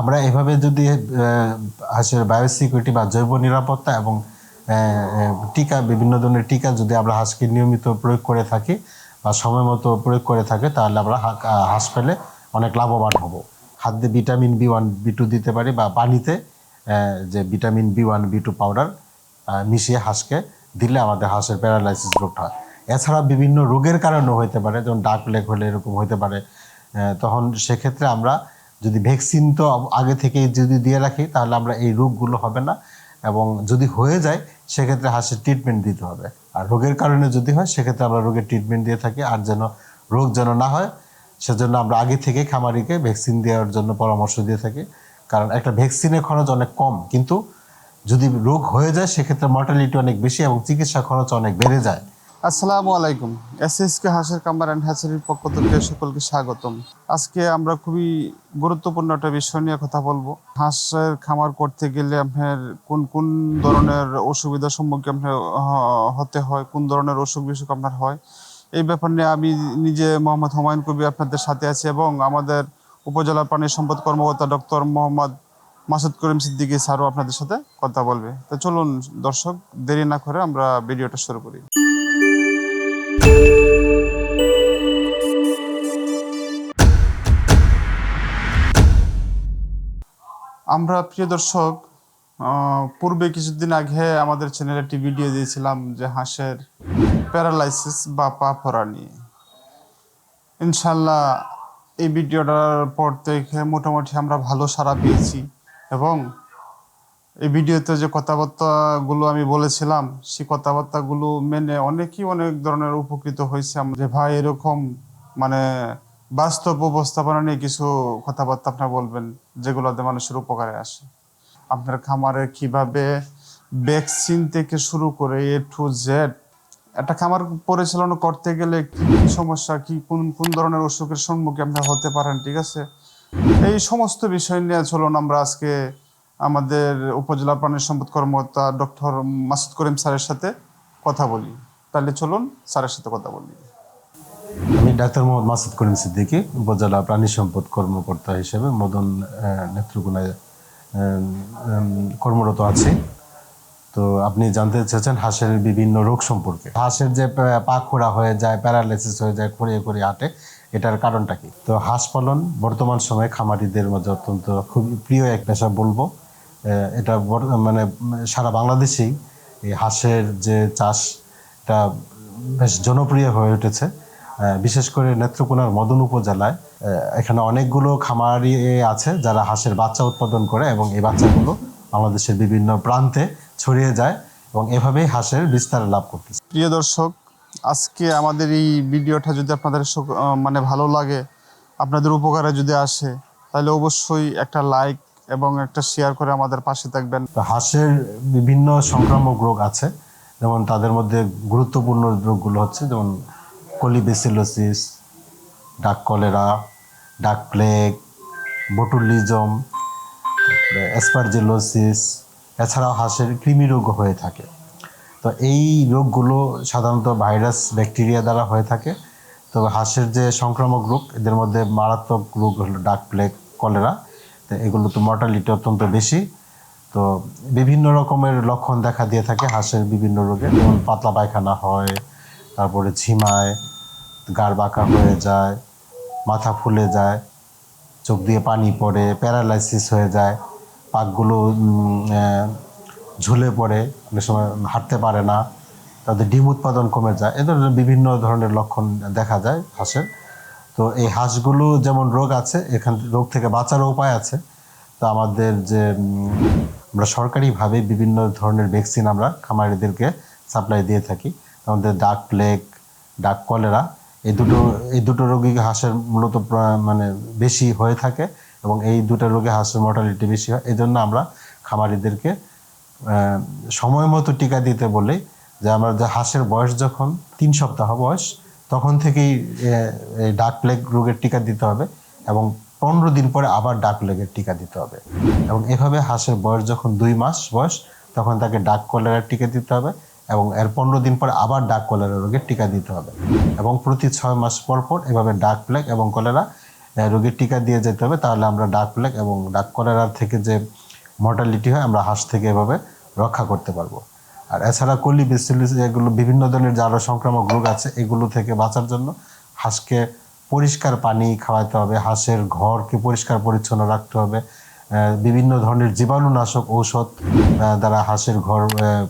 আমরা এভাবে যদি হাঁসের বায়োসিকিউরিটি বা জৈব নিরাপত্তা এবং টিকা, বিভিন্ন ধরনের টিকা যদি আমরা হাঁসকে নিয়মিত প্রয়োগ করে থাকি বা সময় মতো প্রয়োগ করে থাকে, তাহলে আমরা হাঁস পেলে অনেক লাভবান হব। খাদ্যে vitamin B one B two দিতে পারি বা পানিতে যে vitamin B one B two powder মিশিয়ে হাঁসকে দিলে আমাদের হাঁসের প্যারালাইসিস রোগটা হয়। এছাড়া বিভিন্ন রোগের কারণেও হতে পারে, যেমন ডার্ক লেগ হলে এরকম হতে পারে তখন সেক্ষেত্রে আমরা যদি ভ্যাকসিন তো আগে থেকেই যদি দিয়ে রাখি, তাহলে আমরা এই রোগগুলো হবে না। এবং যদি হয়ে যায়, সেক্ষেত্রে হাঁসের ট্রিটমেন্ট দিতে হবে। আর রোগের কারণে যদি হয়, সেক্ষেত্রে আমরা রোগের ট্রিটমেন্ট দিয়ে থাকি। আর যেন রোগ যেন না হয়, সেজন্য আমরা আগে থেকে খামারিকে ভ্যাকসিন দেওয়ার জন্য পরামর্শ দিয়ে থাকি। কারণ একটা ভ্যাকসিনের খরচ অনেক কম। কিন্তু যদি রোগ হয়ে যায়, সেক্ষেত্রে মর্টালিটি অনেক বেশি এবং চিকিৎসা খরচ অনেক বেড়ে যায়। আসসালামু আলাইকুম। এস এস কে হাঁসের কাম্বার অ্যান্ড হ্যাচারির পক্ষ থেকে সকলকে স্বাগতম। আজকে আমরা খুবই গুরুত্বপূর্ণ একটা বিষয় নিয়ে কথা বলব। হাঁসের খামার করতে গেলে আপনার কোন কোন ধরনের অসুবিধার সম্মুখীন আপনার হতে হয়, কোন ধরনের অসুখ বিসুখ আপনার হয়, এই ব্যাপার নিয়ে আমি নিজে মোহাম্মদ হুমায়ুন কবি আপনাদের সাথে আছি এবং আমাদের উপজেলা প্রাণী সম্পদ কর্মকর্তা ডক্টর মোহাম্মদ মাসুদ করিম সিদ্দিকী স্যারও আপনাদের সাথে কথা বলবে। তো চলুন দর্শক, দেরি না করে আমরা ভিডিওটা শুরু করি। আমরা প্রিয় দর্শক পূর্বে কিছুদিন আগে আমাদের চ্যানেলে একটি ভিডিও দিয়েছিলাম যে হাঁসের প্যারালাইসিস বা পা ফোড়া নিয়ে। ইনশাল্লাহ এই ভিডিওটার পর থেকে মোটামুটি আমরা ভালো সাড়া পেয়েছি এবং এই ভিডিওতে যে কথাবার্তাগুলো আমি বলেছিলাম, সেই কথাবার্তাগুলো মেনে অনেকেই অনেক ধরনের উপকৃত হয়েছে। যে ভাই এরকম মানে বাস্তব উপস্থাপনা নিয়ে কিছু কথাবার্তা আপনার বলবেন যেগুলোতে মানুষের উপকারে আসে। আপনার খামারে কীভাবে ভ্যাকসিন থেকে শুরু করে এ টু জেড একটা খামার পরিচালনা করতে গেলে কি সমস্যা, কি, কোন কোন ধরনের অসুখের সম্মুখীন আপনার হতে পারেন, ঠিক আছে? এই সমস্ত বিষয় নিয়ে চলুন আমরা আজকে আমাদের উপজেলা প্রাণী সম্পদ কর্মকর্তা ডক্টর মাসুদ করিম স্যারের সাথে কথা বলি। তাহলে চলুন স্যারের সাথে কথা বলি। ডাক্তার মোহাম্মদ মাসুদ করিম সিদ্দিকী, উপজেলা প্রাণী সম্পদ কর্মকর্তা হিসেবে মদন নেত্রকোনায় কর্মরত আছি। তো আপনি জানতে চেয়েছেন হাঁসের বিভিন্ন রোগ সম্পর্কে। হাঁসের যে পা- খোড়া হয়ে যায়, প্যারালাইসিস হয়ে যায়, খড়িয়ে খড়িয়ে হাঁটে, এটার কারণটা কি? তো হাঁস পালন বর্তমান সময়ে খামারিদের মধ্যে অত্যন্ত খুবই প্রিয় এক পেশা বলব। এটা মানে সারা বাংলাদেশেই এই হাঁসের যে চাষ এটা বেশ জনপ্রিয় হয়ে উঠেছে। বিশেষ করে নেত্রকোনার মদন উপজেলায় এখানে অনেকগুলো খামারি আছে যারা হাঁসের বাচ্চা উৎপাদন করে এবং এই বাচ্চাগুলো বাংলাদেশের বিভিন্ন প্রান্তে ছড়িয়ে যায় এবং এভাবেই হাঁসের বিস্তার লাভ করতেছে। প্রিয় দর্শক আজকে আমাদের এই ভিডিওটা যদি আপনাদের মানে ভালো লাগে আপনাদের উপকারে যদি আসে তাহলে অবশ্যই একটা লাইক এবং একটা শেয়ার করে আমাদের পাশে থাকবেন। হাঁসের বিভিন্ন সংক্রামক রোগ আছে যেমন তাদের মধ্যে গুরুত্বপূর্ণ রোগগুলো হচ্ছে যেমন কলিবেসিলোসিস ডাক কলেরা, ডাক প্লেগ, বটুলিজম অ্যাসপারজিলোসিস, এছাড়াও হাঁসের কৃমি রোগ হয়ে থাকে। তো এই রোগগুলো সাধারণত ভাইরাস ব্যাকটেরিয়া দ্বারা হয়ে থাকে। তো হাঁসের যে সংক্রামক রোগ, এদের মধ্যে মারাত্মক রোগ হলো ডাক প্লেগ, কলেরা। তো এগুলো তো মর্টালিটি অত্যন্ত বেশি। তো বিভিন্ন রকমের লক্ষণ দেখা দিয়ে থাকে হাঁসের বিভিন্ন রোগে। যেমন পাতলা পায়খানা হয়, তারপরে ঝিমায় গাড় বাঁকা হয়ে যায়, মাথা ফুলে যায়, চোখ দিয়ে পানি পড়ে, প্যারালাইসিস হয়ে যায়, পাকগুলো ঝুলে পড়ে, অনেক সময় হাঁটতে পারে না, তাদের ডিম উৎপাদন কমে যায়, এ ধরনের বিভিন্ন ধরনের লক্ষণ দেখা যায় হাঁসের। তো এই হাঁসগুলো যেমন রোগ আছে, এখান, রোগ থেকে বাঁচারও উপায় আছে। তো আমাদের যে আমরা সরকারিভাবে বিভিন্ন ধরনের ভ্যাকসিন আমরা খামারিদেরকে সাপ্লাই দিয়ে থাকি। আমাদের ডাক প্লেগ ডাক কলেরা এই দুটো এই দুটো রোগী হাঁসের মূলত মানে বেশি হয়ে থাকে এবং এই দুটো রোগে হাঁসের মর্টালিটি বেশি হয়। এই জন্য আমরা খামারিদেরকে সময় মতো টিকা দিতে বলি যে আমরা যে হাঁসের বয়স যখন তিন সপ্তাহ বয়স, তখন থেকেই ডাক প্লেগ রোগের টিকা দিতে হবে এবং পনেরো দিন পরে আবার ডাক প্লেগের টিকা দিতে হবে। এবং এভাবে হাঁসের বয়স যখন দুই মাস বয়স, তখন তাকে ডাক কলেরার টিকা দিতে হবে। এবং এর পনেরো দিন পরে আবার ডাক কলেরা রোগের টিকা দিতে হবে। এবং প্রতি ছয় মাস পর পর এভাবে ডাক প্লেগ এবং কলেরা রোগীর টিকা দিয়ে যেতে হবে। তাহলে আমরা ডাক প্লেগ এবং ডাক কলেরার থেকে যে মর্টালিটি হয়, আমরা হাঁস থেকে এভাবে রক্ষা করতে পারব। আর এছাড়া কলি, বেসিলিস এগুলো বিভিন্ন ধরনের যে আরও সংক্রামক রোগ আছে, এগুলো থেকে বাঁচার জন্য হাঁসকে পরিষ্কার পানি খাওয়াতে হবে, হাঁসের ঘরকে পরিষ্কার পরিচ্ছন্ন রাখতে হবে বিভিন্ন ধরনের জীবাণুনাশক ঔষধ দ্বারা হাঁসের ঘর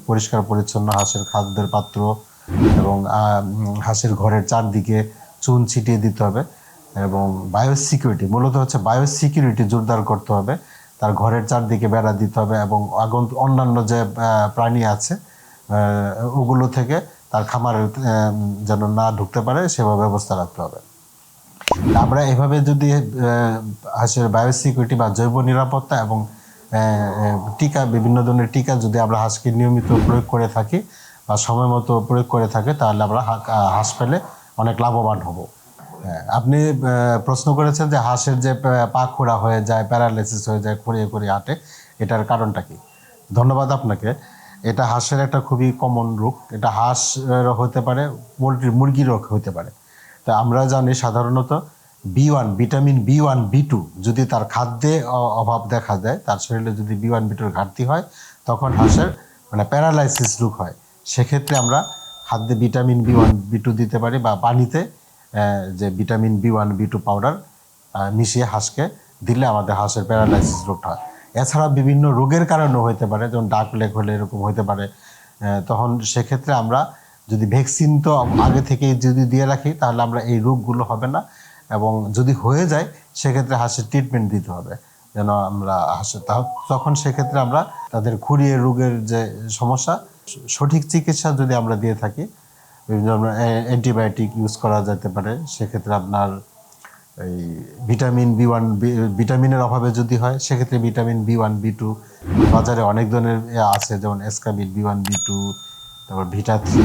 পরিষ্কার পরিচ্ছন্ন হাঁসের খাদ্যের পাত্র এবং হাঁসের ঘরের চারদিকে চুন ছিটিয়ে দিতে হবে এবং বায়োসিকিউরিটি মূলত হচ্ছে বায়োসিকিউরিটি জোরদার করতে হবে। তার ঘরের চারদিকে বেড়া দিতে হবে এবং আগন্ত, অন্যান্য যে প্রাণী আছে ওগুলো থেকে তার খামারে যেন না ঢুকতে পারে, সেভাবে ব্যবস্থা রাখতে হবে। আমরা এভাবে যদি হাঁসের বায়োসিকিউরিটি বা জৈব নিরাপত্তা এবং টিকা, বিভিন্ন ধরনের টিকা যদি আমরা হাঁসকে নিয়মিত প্রয়োগ করে থাকি বা সময় মতো প্রয়োগ করে থাকি, তাহলে আমরা হাঁস পেলে অনেক লাভবান হব। আপনি প্রশ্ন করেছেন যে হাঁসের যে পা খোড়া হয়ে যায় প্যারালাইসিস হয়ে যায়, খুঁড়িয়ে খুঁড়িয়ে হাঁটে, এটার কারণটা কি? ধন্যবাদ আপনাকে। এটা হাঁসের একটা খুবই কমন রোগ। এটা হাঁস হতে পারে, পোলট্রি, মুরগির রোগ হতে পারে। তা আমরা জানি সাধারণত B one vitamin B one B two যদি তার খাদ্যে অভাব দেখা দেয়, তার শরীরে যদি বি ওয়ান বি টুর ঘাটতি হয়, তখন হাঁসের মানে প্যারালাইসিস রোগ হয়। সেক্ষেত্রে আমরা খাদ্যে vitamin B one B two দিতে পারি বা পানিতে যে vitamin B one B two powder মিশিয়ে হাঁসকে দিলে আমাদের হাঁসের প্যারালাইসিস রোগটা হয়। এছাড়া বিভিন্ন রোগের কারণেও হতে পারে, যেমন ডাক লেগ হলে এরকম হতে পারে। তখন সেক্ষেত্রে আমরা যদি ভ্যাকসিন তো আগে থেকে যদি দিয়ে রাখি, তাহলে আমরা এই রোগগুলো হবে না। এবং যদি হয়ে যায়, সেক্ষেত্রে হাঁসের ট্রিটমেন্ট দিতে হবে। যেন আমরা হাঁসের তা- তখন সেক্ষেত্রে আমরা তাদের খুঁড়িয়ে রোগের যে সমস্যা, সঠিক চিকিৎসা যদি আমরা দিয়ে থাকি, বিভিন্ন অ্যান্টিবায়োটিক ইউজ করা যেতে পারে, সেক্ষেত্রে আপনার এই ভিটামিন বি ওয়ান ভিটামিনের অভাবে যদি হয়, সেক্ষেত্রে vitamin B one B two বাজারে অনেক ধরনের আছে, যেমন এসকাবিল বি ওয়ান বি টু তারপর ভিটা থ্রি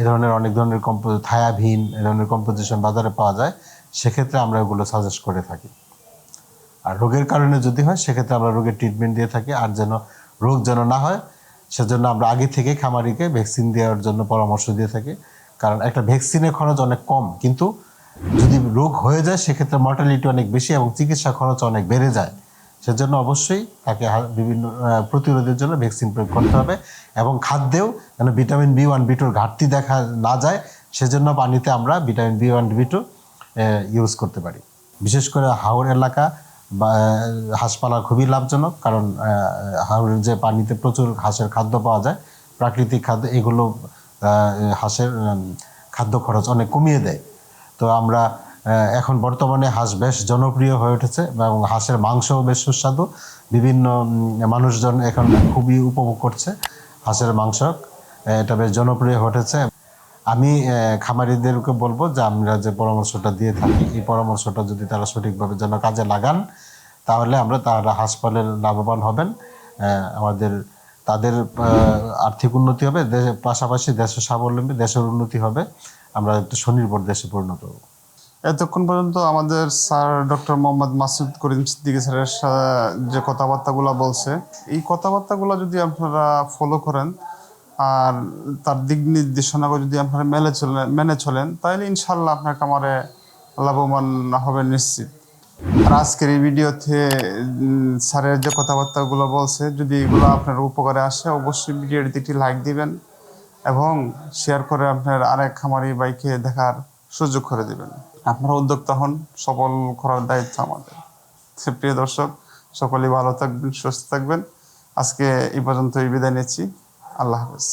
এ ধরনের অনেক ধরনের কম্পো থায়াভিন, এ ধরনের কম্পোজিশন বাজারে পাওয়া যায়, সেক্ষেত্রে আমরা এগুলো সাজেস্ট করে থাকি। আর রোগের কারণে যদি হয়, সেক্ষেত্রে আমরা রোগের ট্রিটমেন্ট দিয়ে থাকি, আর যেন রোগ যেন না হয়, সেজন্য আমরা আগে থেকে খামারিকে ভ্যাকসিন দেওয়ার জন্য পরামর্শ দিয়ে থাকি। কারণ একটা ভ্যাকসিনের খরচ অনেক কম, কিন্তু যদি রোগ হয়ে যায়, সেক্ষেত্রে মর্টালিটি অনেক বেশি এবং চিকিৎসা খরচ অনেক বেড়ে যায়। সেজন্য অবশ্যই তাকে বিভিন্ন প্রতিরোধের জন্য ভ্যাকসিন প্রয়োগ করতে হবে এবং খাদ্যেও যেন ভিটামিন বি ওয়ান, বি টুর ঘাটতি দেখা না যায়, সেজন্য পানিতে আমরা vitamin B one, B two use করতে পারি। বিশেষ করে হাওড় এলাকা বা হাঁস পালা খুবই লাভজনক কারণ হাওড়ের যে পানিতে প্রচুর হাঁসের খাদ্য পাওয়া যায়, প্রাকৃতিক খাদ্য, এগুলো হাঁসের খাদ্য খরচ অনেক কমিয়ে দেয়। তো আমরা এখন বর্তমানে হাঁস বেশ জনপ্রিয় হয়ে উঠেছে এবং হাঁসের মাংসও বেশ সুস্বাদু। বিভিন্ন মানুষজন এখন খুবই উপভোগ করছে হাঁসের মাংস। এটা বেশ জনপ্রিয় হয়ে উঠেছে। আমি খামারিদেরকে বলব যে আমরা যে পরামর্শটা দিয়ে থাকি, এই পরামর্শটা যদি তারা সঠিকভাবে যেন কাজে লাগান, তাহলে আমরা তারা হাসপাতালের লাভবান হবেন। আমাদের, তাদের আর্থিক উন্নতি হবে, দেশের পাশাপাশি দেশের স্বাবলম্বী, দেশের উন্নতি হবে। আমরা একটু স্বনির্ভর দেশে পরিণত হব। এতক্ষণ পর্যন্ত আমাদের স্যার ডক্টর মোহাম্মদ মাসুদ করিম সিদ্দিকী স্যারের যে কথাবার্তাগুলো বলছে, এই কথাবার্তাগুলো যদি আপনারা ফলো করেন আর তার দিক নির্দেশনাগুলো যদি আপনারা মেনে চলেন মেনে চলেন, তাহলে ইনশাল্লাহ আপনার কামারে লাভবান হবে নিশ্চিত। আর আজকের এই ভিডিওতে স্যারের যে কথাবার্তাগুলো বলছে, যদি এগুলো আপনার উপকারে আসে, অবশ্যই ভিডিওটিতে একটি লাইক দিবেন এবং শেয়ার করে আপনার আরেক খামারি বাইকে দেখার সুযোগ করে দিবেন। আপনারা উদ্যোক্তা হন, সফল করার দায়িত্ব আমাদের। প্রিয় দর্শক, সকলেই ভালো থাকবেন, সুস্থ থাকবেন। আজকে এই পর্যন্তই বিদায় নিচ্ছি। আল্লাহ হাফেজ।